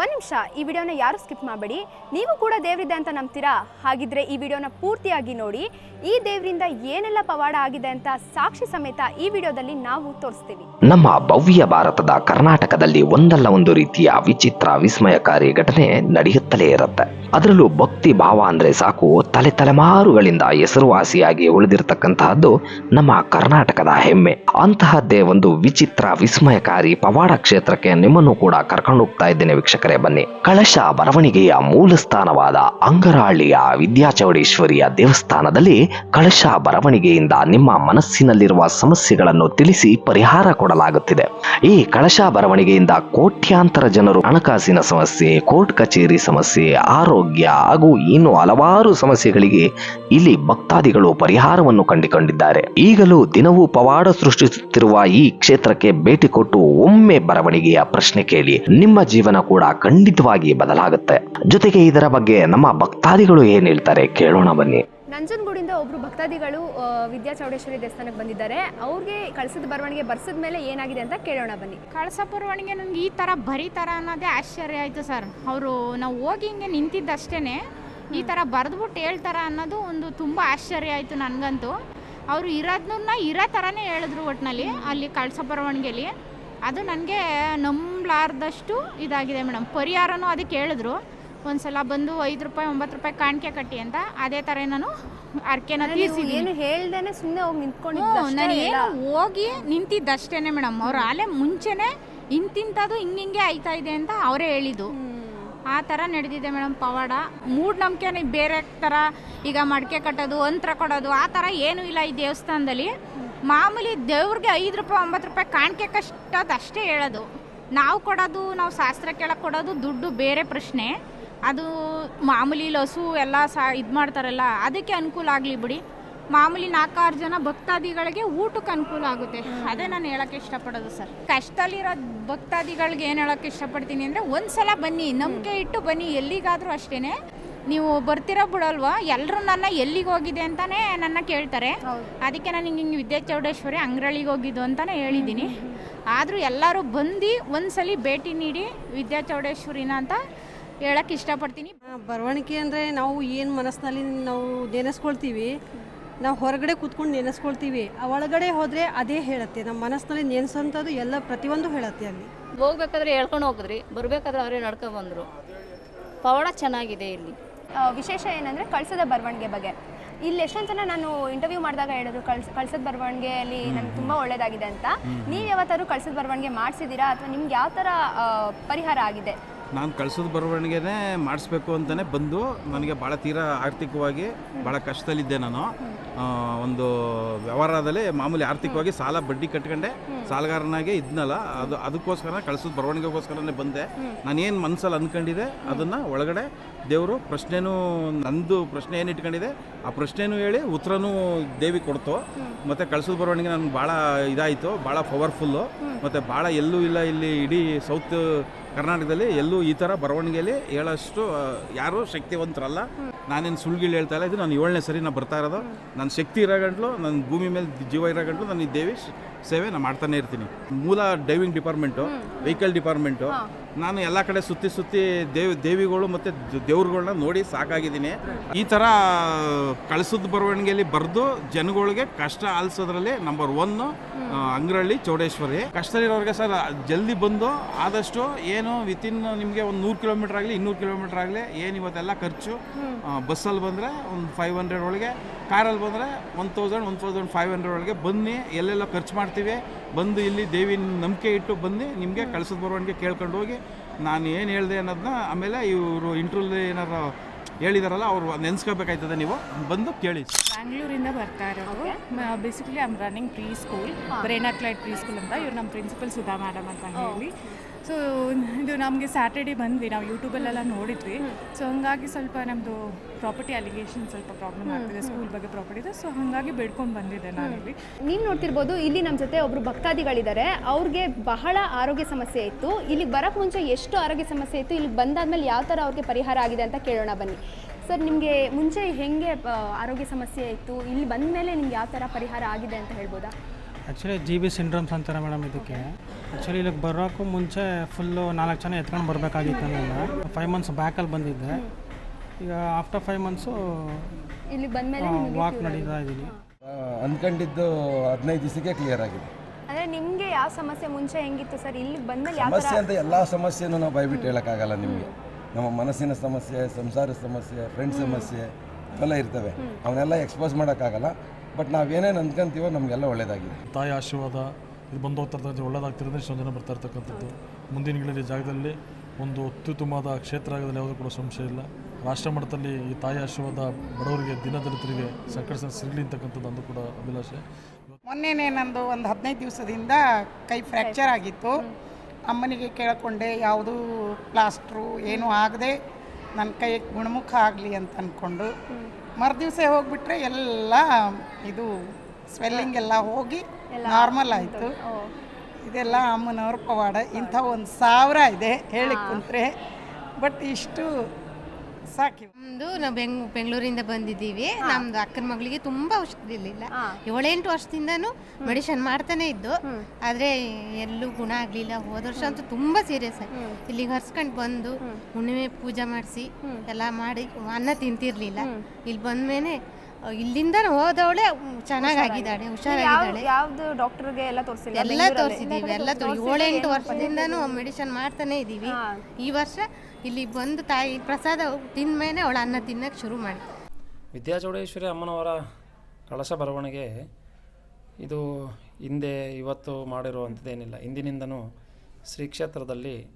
ಒಂದು ನಿಮಿಷ, ಈ ವಿಡಿಯೋನ ಯಾರು ಸ್ಕಿಪ್ ಮಾಡಬೇಡಿ. ನೀವು ಕೂಡ ದೇವರಿದೆ ಅಂತ ನಂಬ್ತೀರಾ? ಹಾಗಿದ್ರೆ ಈ ವಿಡಿಯೋನ ಪೂರ್ತಿಯಾಗಿ ನೋಡಿ. ಈ ದೇವರಿಂದ ಏನೆಲ್ಲ ಪವಾಡ ಆಗಿದೆ ಅಂತ ಸಾಕ್ಷಿ ಸಮೇತ ಈ ವಿಡಿಯೋದಲ್ಲಿ ನಾವು ತೋರಿಸ್ತೀವಿ. ನಮ್ಮ ಭವ್ಯ ಭಾರತದ ಕರ್ನಾಟಕದಲ್ಲಿ ಒಂದಲ್ಲ ಒಂದು ರೀತಿಯ ವಿಚಿತ್ರ ವಿಸ್ಮಯಕಾರಿ ಘಟನೆ ನಡೆಯುತ್ತಲೇ ಇರುತ್ತೆ. ಅದರಲ್ಲೂ ಭಕ್ತಿ ಭಾವ ಅಂದ್ರೆ ಸಾಕು, ತಲೆ ತಲೆಮಾರುಗಳಿಂದ ಹೆಸರುವಾಸಿಯಾಗಿ ಉಳಿದಿರತಕ್ಕಂತಹದ್ದು ನಮ್ಮ ಕರ್ನಾಟಕದ ಹೆಮ್ಮೆ. ಅಂತಹದ್ದೇ ಒಂದು ವಿಚಿತ್ರ ವಿಸ್ಮಯಕಾರಿ ಪವಾಡ ಕ್ಷೇತ್ರಕ್ಕೆ ನಿಮ್ಮನ್ನು ಕೂಡ ಕರ್ಕೊಂಡು ಹೋಗ್ತಾ ಇದ್ದೇನೆ ವೀಕ್ಷಕರೇ, ಬನ್ನಿ. ಕಳಶ ಬರವಣಿಗೆಯ ಮೂಲ ಸ್ಥಾನವಾದ ಅಂಗರಹಳ್ಳಿಯ ವಿದ್ಯಾಚೌಡೇಶ್ವರಿಯ ದೇವಸ್ಥಾನದಲ್ಲಿ ಕಳಶ ಬರವಣಿಗೆಯಿಂದ ನಿಮ್ಮ ಮನಸ್ಸಿನಲ್ಲಿರುವ ಸಮಸ್ಯೆಗಳನ್ನು ತಿಳಿಸಿ ಪರಿಹಾರ ಕೊಡಲಾಗುತ್ತಿದೆ. ಈ ಕಳಶ ಬರವಣಿಗೆಯಿಂದ ಕೋಟ್ಯಾಂತರ ಜನರು ಹಣಕಾಸಿನ ಸಮಸ್ಯೆ, ಕೋರ್ಟ್ ಕಚೇರಿ ಸಮಸ್ಯೆ, ಆರೋಗ್ಯ ಹಾಗೂ ಇನ್ನು ಹಲವಾರು ಸಮಸ್ಯೆಗಳಿಗೆ ಇಲ್ಲಿ ಭಕ್ತಾದಿಗಳು ಪರಿಹಾರವನ್ನು ಕಂಡುಕೊಂಡಿದ್ದಾರೆ. ಈಗಲೂ ದಿನವೂ ಪವಾಡ ಸೃಷ್ಟಿಸುತ್ತಿರುವ ಈ ಕ್ಷೇತ್ರಕ್ಕೆ ಭೇಟಿ ಕೊಟ್ಟು ಒಮ್ಮೆ ಬರವಣಿಗೆಯ ಪ್ರಶ್ನೆ ಕೇಳಿ. ನಿಮ್ಮ ಜೀವನ ಕೂಡ ಖಂಡಿತವಾಗಿ ಬದಲಾಗುತ್ತೆ. ಜೊತೆಗೆ ಇದರ ಬಗ್ಗೆ ನಮ್ಮ ಭಕ್ತಾದಿಗಳು ಏನ್ ಹೇಳ್ತಾರೆ ಕೇಳೋಣ ಬನ್ನಿ. ನಂಜನಗೂಡಿಂದ ಒಬ್ರು ಭಕ್ತಾದಿಗಳು ವಿದ್ಯಾ ಚೌಡೇಶ್ವರಿ ದೇವಸ್ಥಾನಕ್ಕೆ ಬಂದಿದ್ದಾರೆ. ಅವ್ರಿಗೆ ಕಳಸದ ಬರವಣಿಗೆ ಬರ್ಸಿದ ಮೇಲೆ ಏನಾಗಿದೆ ಅಂತ ಕೇಳೋಣ ಬನ್ನಿ. ಕಳಸ ಬರವಣಿಗೆ ನನಗೆ ಈ ಥರ ಬರೀತಾರ ಅನ್ನೋದೇ ಆಶ್ಚರ್ಯ ಆಯಿತು ಸರ್. ಅವರು ನಾವು ಹೋಗಿ ಹಿಂಗೆ ನಿಂತಿದ್ದಷ್ಟೇ ಈ ಥರ ಬರೆದ್ಬಿಟ್ಟು ಹೇಳ್ತಾರ ಅನ್ನೋದು ಒಂದು ತುಂಬ ಆಶ್ಚರ್ಯ ಆಯಿತು ನನಗಂತೂ. ಅವರು ಇರೋದನ್ನ ಇರೋ ಥರನೇ ಹೇಳಿದ್ರು ಒಟ್ಟಿನಲ್ಲಿ ಅಲ್ಲಿ ಕಳಸ ಬರವಣಿಗೆಯಲ್ಲಿ ಅದು ನನಗೆ ನಂಬಲಾರ್ದಷ್ಟು ಇದಾಗಿದೆ ಮೇಡಮ್. ಪರಿಹಾರನೂ ಅದಕ್ಕೆ ಹೇಳಿದ್ರು ಒಂದ್ಸಲ ಬಂದು ಐದು ರೂಪಾಯಿ ಒಂಬತ್ತು ರೂಪಾಯಿ ಕಾಣಿಕೆ ಕಟ್ಟಿ ಅಂತ. ಅದೇ ಥರ ನಾನು ಅರ್ಕೆನ ತೀರಿಸಿದ್ದೀನಿ ಏನು ಹೇಳ್ದೇನೆ ಸುಮ್ಮನೆ ಹೋಗಿ ನಿಂತ್ಕೊಂಡು ನಿಂತ್ಕೊಂಡಿದ್ದು ನಾನು ಏನು ಹೋಗಿ ನಿಂತಿದ್ದಷ್ಟೇನೆ ಮೇಡಮ್. ಅವ್ರು ಅಲ್ಲೇ ಮುಂಚೆನೆ ಇಂತಿಂಥದ್ದು ಹಿಂಗಿಂಗೆ ಆಯ್ತಾ ಇದೆ ಅಂತ ಅವರೇ ಹೇಳಿದ್ದು. ಆ ಥರ ನಡೆದಿದೆ ಮೇಡಮ್ ಪವಾಡ. ಮೂಢನಂಬಿಕೆ ಬೇರೆ ಥರ ಈಗ ಮಡಿಕೆ ಕಟ್ಟೋದು ಅಂತ್ರ ಕೊಡೋದು ಆ ಥರ ಏನೂ ಇಲ್ಲ ಈ ದೇವಸ್ಥಾನದಲ್ಲಿ. ಮಾಮೂಲಿ ದೇವ್ರಿಗೆ ಐದು ರೂಪಾಯಿ ಒಂಬತ್ತು ರೂಪಾಯಿ ಕಾಣಿಕೆ ಕಷ್ಟದ ಅಷ್ಟೇ ಹೇಳೋದು. ನಾವು ಕೊಡೋದು, ನಾವು ಶಾಸ್ತ್ರ ಕೇಳಕ್ಕೆ ಕೊಡೋದು ದುಡ್ಡು ಬೇರೆ ಪ್ರಶ್ನೆ. ಅದು ಮಾಮೂಲಿ ಲಸು ಎಲ್ಲ ಸಾ ಇದು ಮಾಡ್ತಾರಲ್ಲ, ಅದಕ್ಕೆ ಅನುಕೂಲ ಆಗಲಿ ಬಿಡಿ. ಮಾಮೂಲಿ ನಾಲ್ಕಾರು ಜನ ಭಕ್ತಾದಿಗಳಿಗೆ ಊಟಕ್ಕೆ ಅನುಕೂಲ ಆಗುತ್ತೆ. ಅದೇ ನಾನು ಹೇಳಕ್ಕೆ ಇಷ್ಟಪಡೋದು ಸರ್. ಕಷ್ಟದಲ್ಲಿರೋ ಭಕ್ತಾದಿಗಳಿಗೆ ಏನು ಹೇಳಕ್ಕೆ ಇಷ್ಟಪಡ್ತೀನಿ ಅಂದರೆ ಒಂದು ಸಲ ಬನ್ನಿ, ನಂಬಿಕೆ ಇಟ್ಟು ಬನ್ನಿ, ಎಲ್ಲಿಗಾದರೂ ಅಷ್ಟೇ ನೀವು ಬರ್ತೀರಾ ಬಿಡಲ್ವಾ? ಎಲ್ಲರೂ ನನ್ನ ಎಲ್ಲಿಗೆ ಹೋಗಿದೆ ಅಂತಾನೆ ನನ್ನ ಕೇಳ್ತಾರೆ. ಅದಕ್ಕೆ ನಾನು ಹಿಂಗೆ ಹಿಂಗೆ ವಿದ್ಯಾ ಚೌಡೇಶ್ವರಿ ಅಂಗ್ರಳಿಗೆ ಹೋಗಿದ್ದು ಅಂತಾನೆ ಹೇಳಿದ್ದೀನಿ. ಆದರೂ ಎಲ್ಲರೂ ಬಂದು ಒಂದ್ಸಲಿ ಭೇಟಿ ನೀಡಿ ವಿದ್ಯಾ ಚೌಡೇಶ್ವರಿನ ಅಂತ ಹೇಳಕ್ಕೆ ಇಷ್ಟಪಡ್ತೀನಿ. ಬರವಣಿಗೆ ಅಂದರೆ ನಾವು ಏನು ಮನಸ್ಸಿನಲ್ಲಿ ನಾವು ನೆನೆಸ್ಕೊಳ್ತೀವಿ ನಾವು ಹೊರಗಡೆ ಕೂತ್ಕೊಂಡು ನೆನೆಸ್ಕೊಳ್ತೀವಿ ಆ ಒಳಗಡೆ ಹೋದರೆ ಅದೇ ಹೇಳುತ್ತೆ. ನಮ್ಮ ಮನಸ್ಸಿನಲ್ಲಿ ನೆನೆಸೋಂಥದ್ದು ಎಲ್ಲ ಪ್ರತಿಯೊಂದು ಹೇಳುತ್ತೆ ಅಲ್ಲಿ. ಹೋಗ್ಬೇಕಾದ್ರೆ ಹೇಳ್ಕೊಂಡು ಹೋಗಿದ್ರಿ ಬರ್ಬೇಕಾದ್ರೆ ಅವರೇ ನಡ್ಕೊಂಡು ಬಂದರು. ಪವಾಡ ಚೆನ್ನಾಗಿದೆ ಇಲ್ಲಿ. ವಿಶೇಷ ಏನಂದರೆ ಕಳ್ಸದ ಬರವಣಿಗೆ ಬಗ್ಗೆ. ಇಲ್ಲಿ ಎಷ್ಟೊಂದು ಜನ ನಾನು ಇಂಟರ್ವ್ಯೂ ಮಾಡಿದಾಗ ಹೇಳಿದ್ರು ಕಳ್ಸ ಕಳ್ಸದ ಬರವಣಿಗೆಯಲ್ಲಿ ನನಗೆ ತುಂಬ ಒಳ್ಳೇದಾಗಿದೆ ಅಂತ. ನೀವು ಯಾವತ್ತಾದ್ರು ಕಳ್ಸದ ಬರವಣಿಗೆ ಮಾಡಿಸಿದ್ದೀರಾ ಅಥವಾ ನಿಮ್ಗೆ ಯಾವ ಥರ ಪರಿಹಾರ ಆಗಿದೆ? ನಾನು ಕಳ್ಸದ ಬರವಣಿಗೆನೇ ಮಾಡಿಸ್ಬೇಕು ಅಂತಲೇ ಬಂದು ನನಗೆ ಭಾಳ ತೀರಾ ಆರ್ಥಿಕವಾಗಿ ಭಾಳ ಕಷ್ಟದಲ್ಲಿದ್ದೆ ನಾನು. ಒಂದು ವ್ಯವಹಾರದಲ್ಲಿ ಮಾಮೂಲಿ ಆರ್ಥಿಕವಾಗಿ ಸಾಲ ಬಡ್ಡಿ ಕಟ್ಕೊಂಡೆ. ಸಾಲಗಾರನಾಗೆ ಇದ್ನಲ್ಲ, ಅದು ಅದಕ್ಕೋಸ್ಕರ ಕಳ್ಸೋದು ಬರವಣಿಗೆಗೋಸ್ಕರನೇ ಬಂದೆ. ನಾನು ಏನು ಮನಸ್ಸಲ್ಲಿ ಅಂದ್ಕೊಂಡಿದ್ದೆ ಅದನ್ನು ಒಳಗಡೆ ದೇವರು ಪ್ರಶ್ನೆನೂ, ನಂದು ಪ್ರಶ್ನೆ ಏನು ಇಟ್ಕೊಂಡಿದೆ, ಆ ಪ್ರಶ್ನೆನೂ ಹೇಳಿ ಉತ್ತರನೂ ದೇವಿ ಕೊಡ್ತು. ಮತ್ತು ಕಳ್ಸೋದು ಬರವಣಿಗೆ ನನಗೆ ಭಾಳ ಇದಾಯಿತು, ಭಾಳ ಪವರ್ಫುಲ್ಲು. ಮತ್ತು ಭಾಳ ಎಲ್ಲೂ ಇಲ್ಲ ಇಲ್ಲಿ ಇಡೀ ಸೌತ್ ಕರ್ನಾಟಕದಲ್ಲಿ, ಎಲ್ಲೂ ಈ ಥರ ಬರವಣಿಗೆಯಲ್ಲಿ ಹೇಳೋಷ್ಟು ಯಾರೂ ಶಕ್ತಿವಂತರಲ್ಲ. ನಾನೇನು ಸುಳ್ಳುಗಳು ಹೇಳ್ತಾ ಇಲ್ಲ, ಇದು ನಾನು ಏಳನೇ ಸರಿ ನಾನು ಬರ್ತಾ ಇರೋದು. ನನ್ನ ಶಕ್ತಿ ಇರೋ ಗಂಟಲು, ನನ್ನ ಭೂಮಿ ಮೇಲೆ ಜೀವ ಇರೋ ಗಂಟಲು ನನಗೆ ದೇವಿ ಸೇವೆ ನಾನು ಮಾಡ್ತಾನೆ ಇರ್ತೀನಿ. ಮೂಲ ಡೈವಿಂಗ್ ಡಿಪಾರ್ಟ್ಮೆಂಟು ವೆಹಿಕಲ್ ಡಿಪಾರ್ಟ್ಮೆಂಟು ನಾನು ಎಲ್ಲ ಕಡೆ ಸುತ್ತಿ ಸುತ್ತಿ ದೇವ್ ದೇವಿಗಳು ಮತ್ತು ದೇವ್ರುಗಳನ್ನ ನೋಡಿ ಸಾಕಾಗಿದ್ದೀನಿ. ಈ ಥರ ಕಳಿಸೋದು ಬರವಣಿಗೆಯಲ್ಲಿ ಬರೆದು ಜನಗಳಿಗೆ ಕಷ್ಟ ಆಲಿಸೋದ್ರಲ್ಲಿ ನಂಬರ್ ಒನ್ನು ಅಂಗ್ರಹಳ್ಳಿ ಚೌಡೇಶ್ವರಿ. ಕಷ್ಟದಲ್ಲಿರೋರಿಗೆ ಸರ್ ಜಲ್ದಿ ಬಂದು ಆದಷ್ಟು ಏನು ವಿತಿನ್ ನಿಮಗೆ ಒಂದು ನೂರು ಕಿಲೋಮೀಟ್ರ್ ಆಗಲಿ ಇನ್ನೂರು ಕಿಲೋಮೀಟ್ರ್ ಆಗಲಿ ಏನು ಇವತ್ತೆಲ್ಲ ಖರ್ಚು ಬಸ್ಸಲ್ಲಿ ಬಂದರೆ ಒಂದು ಫೈವ್ ಹಂಡ್ರೆಡ್ ಒಳಗೆ ಕಾರಲ್ಲಿ ಬಂದರೆ one thousand one thousand five hundred ಒಳಗೆ ಬನ್ನಿ ಎಲ್ಲೆಲ್ಲ ಖರ್ಚು ಮಾಡ್ತೀವಿ. ಬಂದು ಇಲ್ಲಿ ದೇವಿ ನಂಬಿಕೆ ಇಟ್ಟು ಬನ್ನಿ ನಿಮಗೆ ಕಳ್ಸೋದು ಬರವಣಿಗೆ ಕೇಳ್ಕೊಂಡು ಹೋಗಿ. ನಾನು ಏನು ಹೇಳಿದೆ ಅನ್ನೋದನ್ನ ಆಮೇಲೆ ಇವರು ಇಂಟ್ರಲ್ಲಿ ಏನಾರು ಹೇಳಿದಾರಲ್ಲ ಅವರು ನೆನೆಸ್ಕೋಬೇಕಾಯ್ತದೆ ನೀವು. ಬಂದು ಕೇಳಿ. ಬ್ಯಾಂಗ್ಳೂರಿಂದ ಬರ್ತಾ ಇರೋದು basically I'm running pre school ಬ್ರೇನಾಕ್ಲೈಟ್ pre school ಅಂತ. ಇವ್ರು ನಮ್ಮ ಪ್ರಿನ್ಸಿಪಲ್ ಸುಧಾ ಮೇಡಮ್ ಅಂತ ಹೇಳಿ. ಸೊ ಇದು ನಮಗೆ ಸ್ಯಾಟರ್ಡೆ ಬಂದ್ವಿ ನಾವು ಯೂಟ್ಯೂಬಲ್ಲೆಲ್ಲ ನೋಡಿದ್ವಿ. ಸೊ ಹಂಗಾಗಿ ಸ್ವಲ್ಪ ನಮ್ಮದು ಪ್ರಾಪರ್ಟಿ ಅಲಿಗೇಷನ್ ಸ್ವಲ್ಪ ಪ್ರಾಬ್ಲಮ್ ಆಗ್ತಿದೆ ಸ್ಕೂಲ್ ಬಗ್ಗೆ ಪ್ರಾಪರ್ಟಿದು ಸೊ ಹಾಗಾಗಿ ಬೇಡ್ಕೊಂಡು ಬಂದಿದ್ದೆ ನಾನಿಲ್ಲಿ. ನೀವು ನೋಡ್ತಿರ್ಬೋದು ಇಲ್ಲಿ ನಮ್ಮ ಜೊತೆ ಒಬ್ಬರು ಭಕ್ತಾದಿಗಳಿದ್ದಾರೆ. ಅವ್ರಿಗೆ ಬಹಳ ಆರೋಗ್ಯ ಸಮಸ್ಯೆ ಇತ್ತು. ಇಲ್ಲಿಗೆ ಬರೋಕ್ಕೆ ಮುಂಚೆ ಎಷ್ಟು ಆರೋಗ್ಯ ಸಮಸ್ಯೆ ಇತ್ತು? ಇಲ್ಲಿಗೆ ಬಂದಾದ್ಮೇಲೆ ಯಾವ ಥರ ಅವ್ರಿಗೆ ಪರಿಹಾರ ಆಗಿದೆ ಅಂತ ಕೇಳೋಣ ಬನ್ನಿ. ಸರ್ ನಿಮಗೆ ಮುಂಚೆ ಹೆಂಗೆ ಆರೋಗ್ಯ ಸಮಸ್ಯೆ ಇತ್ತು? ಇಲ್ಲಿ ಬಂದ ಮೇಲೆ ನಿಮ್ಗೆ ಯಾವ ಥರ ಪರಿಹಾರ ಆಗಿದೆ ಅಂತ ಹೇಳ್ಬೋದಾ? ಆ್ಯಕ್ಚುಲಿ ಜಿ ಬಿ ಸಿಂಡ್ರೋಮ್ಸ್ ಅಂತಾರೆ ಮೇಡಮ್ ಇದಕ್ಕೆ. ಆ್ಯಕ್ಚುಲಿ ಇಲ್ಲಿಗೆ ಬರೋಕ್ಕೂ ಮುಂಚೆ ಫುಲ್ಲು ನಾಲ್ಕು ಜನ ಎತ್ಕೊಂಡು ಬರಬೇಕಾಗಿತ್ತು ನಾನು ಫೈವ್ ಮಂತ್ಸ್ ಬ್ಯಾಕಲ್ಲಿ ಬಂದಿದ್ದೆ. ಈಗ ಆಫ್ಟರ್ ಫೈವ್ ಮಂತ್ಸು ಇಲ್ಲಿ ಬಂದ್ಮೇಲೆ ವಾಕ್ ನಡೀತಾ ಇದ್ದೀನಿ. ಅಂದ್ಕೊಂಡಿದ್ದು ಹದಿನೈದು ದಿವಸಕ್ಕೆ ಕ್ಲಿಯರ್ ಆಗಿದೆ. ಅಂದರೆ ನಿಮಗೆ ಯಾವ ಸಮಸ್ಯೆ ಮುಂಚೆ ಹೆಂಗಿತ್ತು ಸರ್? ಇಲ್ಲಿ ಬಂದ್ಮೇಲೆ ಯಾವ ಸಮಸ್ಯೆ ಅಂತ ಎಲ್ಲ ಸಮಸ್ಯೆನೂ ನಾವು ಬೈಬಿಟ್ಟು ಹೇಳೋಕ್ಕಾಗಲ್ಲ ನಿಮಗೆ. ನಮ್ಮ ಮನಸ್ಸಿನ ಸಮಸ್ಯೆ ಸಂಸಾರ ಸಮಸ್ಯೆ ಫ್ರೆಂಡ್ ಸಮಸ್ಯೆ ಇವೆಲ್ಲ ಇರ್ತವೆ. ಅವನ್ನೆಲ್ಲ ಎಕ್ಸ್ಪೋಸ್ ಮಾಡೋಕ್ಕಾಗಲ್ಲ. ಬಟ್ ನಾವೇನೇನು ಅಂದ್ಕೊಂತೀವೋ ನಮಗೆಲ್ಲ ಒಳ್ಳೇದಾಗಿದೆ. ತಾಯಿ ಆಶೀರ್ವಾದ ಇದು ಬಂದು ಹೋಗ್ತಾ ಇರ್ತಕ್ಕಂಥ ಒಳ್ಳೇದಾಗ್ತಿರೋದ್ರೆ ಇಷ್ಟೊಂದು ಜನ ಬರ್ತಾ ಇರ್ತಕ್ಕಂಥದ್ದು. ಮುಂದಿನ ಗಿಡದ ಜಾಗದಲ್ಲಿ ಒಂದು ಅತ್ಯುತ್ತಮವಾದ ಕ್ಷೇತ್ರ ಆಗೋದ್ರಲ್ಲಿ ಯಾವುದೂ ಕೂಡ ಸಂಶಯ ಇಲ್ಲ. ರಾಷ್ಟ್ರ ಮಟ್ಟದಲ್ಲಿ ಈ ತಾಯಿ ಆಶೀರ್ವಾದ ಬಡವರಿಗೆ ದಿನದಲಿತರಿಗೆ ಸಂಕಟ ಸಿಗಲಿ ಅಂತಕ್ಕಂಥದ್ದು ಅಂದು ಕೂಡ ಅಭಿಲಾಷೆ. ಮೊನ್ನೆನೇ ನಂದು ಒಂದು ಹದಿನೈದು ದಿವಸದಿಂದ ಕೈ ಫ್ರ್ಯಾಕ್ಚರ್ ಆಗಿತ್ತು. ಅಮ್ಮನಿಗೆ ಕೇಳಿಕೊಂಡೆ ಯಾವುದೂ ಪ್ಲಾಸ್ಟ್ರು ಏನೂ ಆಗದೆ ನನ್ನ ಕೈ ಗುಣಮುಖ ಆಗಲಿ ಅಂತ ಅಂದ್ಕೊಂಡು ಮರುದಿವಸ ಹೋಗಿಬಿಟ್ರೆ ಎಲ್ಲ ಇದು ಸ್ವೆಲ್ಲಿಂಗ್ ಎಲ್ಲ ಹೋಗಿ ನಾರ್ಮಲ್ ಆಯಿತು. ಇದೆಲ್ಲ ಅಮ್ಮನವ್ರ ಪವಾಡ. ಇಂಥ ಒಂದು ಸಾವಿರ ಇದೆ ಹೇಳಿ ಕುಂತ್ರೆ. ಬಟ್ ಇಷ್ಟು ಸಾಕಿ ನಮ್ದು ನಾವು ಬೆಂಗ್ ಬೆಂಗಳೂರಿಂದ ಬಂದಿದ್ದೀವಿ. ನಮ್ದು ಅಕ್ಕನ ಮಗಳಿಗೆ ತುಂಬಾ ಹುಷಾರಿರ್ಲಿಲ್ಲ ಏಳೆಂಟು ವರ್ಷದಿಂದನೂ ಮೆಡಿಷನ್ ಮಾಡ್ತಾನೆ ಇದ್ದು. ಆದ್ರೆ ಎಲ್ಲೂ ಗುಣ ಆಗ್ಲಿಲ್ಲ. ಹೋದ ವರ್ಷ ಅಂತೂ ತುಂಬಾ ಸೀರಿಯಸ್ ಆಗಿ. ಇಲ್ಲಿಗೆ ಹರ್ಸ್ಕೊಂಡು ಬಂದು ಹುಣ್ಣಿಮೆ ಪೂಜೆ ಮಾಡಿಸಿ ಎಲ್ಲ ಮಾಡಿ ಅನ್ನ ತಿಂತಿರ್ಲಿಲ್ಲ. ಇಲ್ಲಿ ಬಂದ್ಮೇಲೆ ಇಲ್ಲಿಂದ ಹೋದವಳೆ ಚೆನ್ನಾಗಾಗಿದ್ದಾಳೆ ಹುಷಾರಾಗಿದ್ದಾಳೆ. ಯಾವ್ದು ಡಾಕ್ಟರ್ಗೆ ಎಲ್ಲ ತೋರಿಸಿಲ್ಲ? ಎಲ್ಲ ತೋರಿಸಿದೀವಿ ಎಲ್ಲ ಏಳೆಂಟು ವರ್ಷದಿಂದನೂ ಮೆಡಿಷನ್ ಮಾಡ್ತಾನೆ ಇದ್ದೀವಿ ಈ ವರ್ಷ ಇಲ್ಲಿ ಬಂದು ತಾಯಿ ಪ್ರಸಾದ ತಿಂದ್ಮೇಲೆ ಅವಳು ಅನ್ನ ತಿನ್ನಕ್ಕೆ ಶುರು ಮಾಡಿ ವಿದ್ಯಾಚೌಡೇಶ್ವರಿ ಅಮ್ಮನವರ ಕಳಶ ಬರವಣಿಗೆ ಇದು ಹಿಂದೆ ಇವತ್ತು ಮಾಡಿರುವಂಥದ್ದೇನಿಲ್ಲ. ಇಂದಿನಿಂದನೂ ಶ್ರೀ ಕ್ಷೇತ್ರದಲ್ಲಿ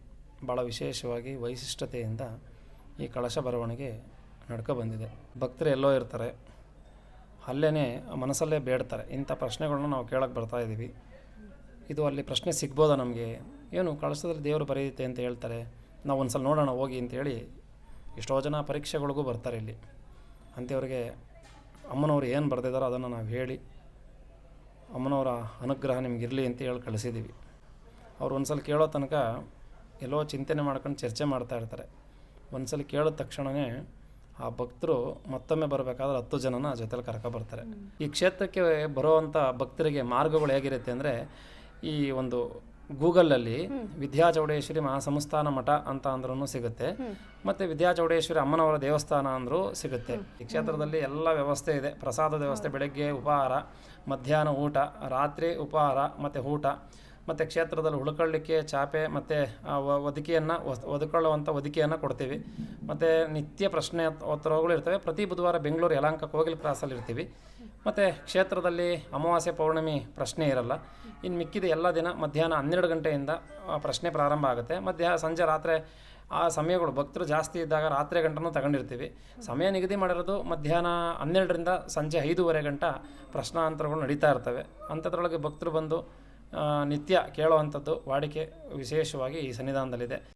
ಭಾಳ ವಿಶೇಷವಾಗಿ ವೈಶಿಷ್ಟ್ಯತೆಯಿಂದ ಈ ಕಳಶ ಬರವಣಿಗೆ ನಡ್ಕೊ ಬಂದಿದೆ. ಭಕ್ತರು ಎಲ್ಲೋ ಇರ್ತಾರೆ. ಅಲ್ಲೇ ಮನಸ್ಸಲ್ಲೇ ಬೇಡ್ತಾರೆ. ಇಂಥ ಪ್ರಶ್ನೆಗಳನ್ನ ನಾವು ಕೇಳಕ್ಕೆ ಬರ್ತಾ ಇದ್ದೀವಿ. ಇದು ಅಲ್ಲಿ ಪ್ರಶ್ನೆ ಸಿಗ್ಬೋದಾ ನಮಗೆ? ಏನು ಕಳಶದಲ್ಲಿ ದೇವರು ಬರೆಯುತ್ತೆ ಅಂತ ಹೇಳ್ತಾರೆ. ನಾವು ಒಂದು ಸಲ ನೋಡೋಣ, ಹೋಗಿ ಅಂತೇಳಿ ಎಷ್ಟೋ ಜನ ಪರೀಕ್ಷೆಗಳಿಗೂ ಬರ್ತಾರೆ ಇಲ್ಲಿ. ಅಂಥವ್ರಿಗೆ ಅಮ್ಮನವ್ರು ಏನು ಬರೆದಿದ್ದಾರೋ ಅದನ್ನು ನಾವು ಹೇಳಿ, ಅಮ್ಮನವರ ಅನುಗ್ರಹ ನಿಮಗಿರಲಿ ಅಂತ ಹೇಳಿ ಕಳಿಸಿದ್ದೀವಿ ಅವ್ರು ಒಂದು ಸಲ ಕೇಳೋ ತನಕ ಎಲ್ಲೋ ಚಿಂತನೆ ಮಾಡ್ಕೊಂಡು ಚರ್ಚೆ ಮಾಡ್ತಾ ಇರ್ತಾರೆ. ಒಂದು ಸಲ ಕೇಳಿದ ತಕ್ಷಣವೇ ಆ ಭಕ್ತರು ಮತ್ತೊಮ್ಮೆ ಬರಬೇಕಾದ್ರೆ ಹತ್ತು ಜನನ ಜೊತೆಲಿ ಕರ್ಕೊಬರ್ತಾರೆ ಈ ಕ್ಷೇತ್ರಕ್ಕೆ ಬರೋವಂಥ ಭಕ್ತರಿಗೆ ಮಾರ್ಗಗಳು ಹೇಗಿರುತ್ತೆ ಅಂದರೆ ಈ ಒಂದು ಗೂಗಲಲ್ಲಿ ವಿದ್ಯಾ ಚೌಡೇಶ್ವರಿ ಮಹಾಸಂಸ್ಥಾನ ಮಠ ಅಂತ ಅಂದ್ರೂ ಸಿಗುತ್ತೆ. ಮತ್ತು ವಿದ್ಯಾಚೌಡೇಶ್ವರಿ ಅಮ್ಮನವರ ದೇವಸ್ಥಾನ ಅಂದರೂ ಸಿಗುತ್ತೆ. ಈ ಕ್ಷೇತ್ರದಲ್ಲಿ ಎಲ್ಲ ವ್ಯವಸ್ಥೆ ಇದೆ. ಪ್ರಸಾದದ ವ್ಯವಸ್ಥೆ ಬೆಳಗ್ಗೆ ಉಪಹಾರ ಮಧ್ಯಾಹ್ನ ಊಟ ರಾತ್ರಿ ಉಪಹಾರ ಮತ್ತು ಊಟ. ಮತ್ತು ಕ್ಷೇತ್ರದಲ್ಲಿ ಉಳ್ಕೊಳ್ಳಿಕ್ಕೆ ಚಾಪೆ ಮತ್ತು ಒದಿಕೆಯನ್ನು ಒದಕೊಳ್ಳುವಂಥ ಒದಿಕೆಯನ್ನು ಕೊಡ್ತೀವಿ. ಮತ್ತು ನಿತ್ಯ ಪ್ರಶ್ನೆ ಉತ್ತರಗಳು ಇರ್ತವೆ. ಪ್ರತಿ ಬುಧವಾರ ಬೆಂಗಳೂರು ಯಲಾಂಕ ಕೋಗಿಲ್ ಕ್ರಾಸಲ್ಲಿ ಇರ್ತೀವಿ. ಮತ್ತು ಕ್ಷೇತ್ರದಲ್ಲಿ ಅಮಾವಾಸ್ಯೆ ಪೌರ್ಣಮಿ ಪ್ರಶ್ನೆ ಇರಲ್ಲ. ಇನ್ನು ಮಿಕ್ಕಿದ ಎಲ್ಲ ದಿನ ಮಧ್ಯಾಹ್ನ ಹನ್ನೆರಡು ಗಂಟೆಯಿಂದ ಪ್ರಶ್ನೆ ಪ್ರಾರಂಭ ಆಗುತ್ತೆ. ಮಧ್ಯಾಹ್ನ ಸಂಜೆ ರಾತ್ರಿ ಆ ಸಮಯಗಳು ಭಕ್ತರು ಜಾಸ್ತಿ ಇದ್ದಾಗ ರಾತ್ರಿ ಗಂಟನೂ ತಗೊಂಡಿರ್ತೀವಿ. ಸಮಯ ನಿಗದಿ ಮಾಡಿರೋದು ಮಧ್ಯಾಹ್ನ ಹನ್ನೆರಡರಿಂದ ಸಂಜೆ ಐದೂವರೆ ಗಂಟ ಪ್ರಶ್ನಾಂತರಗಳು ನಡೀತಾ ಇರ್ತವೆ. ಅಂಥದ್ರೊಳಗೆ ಭಕ್ತರು ಬಂದು ನಿತ್ಯ ಕೇಳುವಂಥದ್ದು ವಾಡಿಕೆ ವಿಶೇಷವಾಗಿ ಈ ಸನ್ನಿಧಾನದಲ್ಲಿದೆ.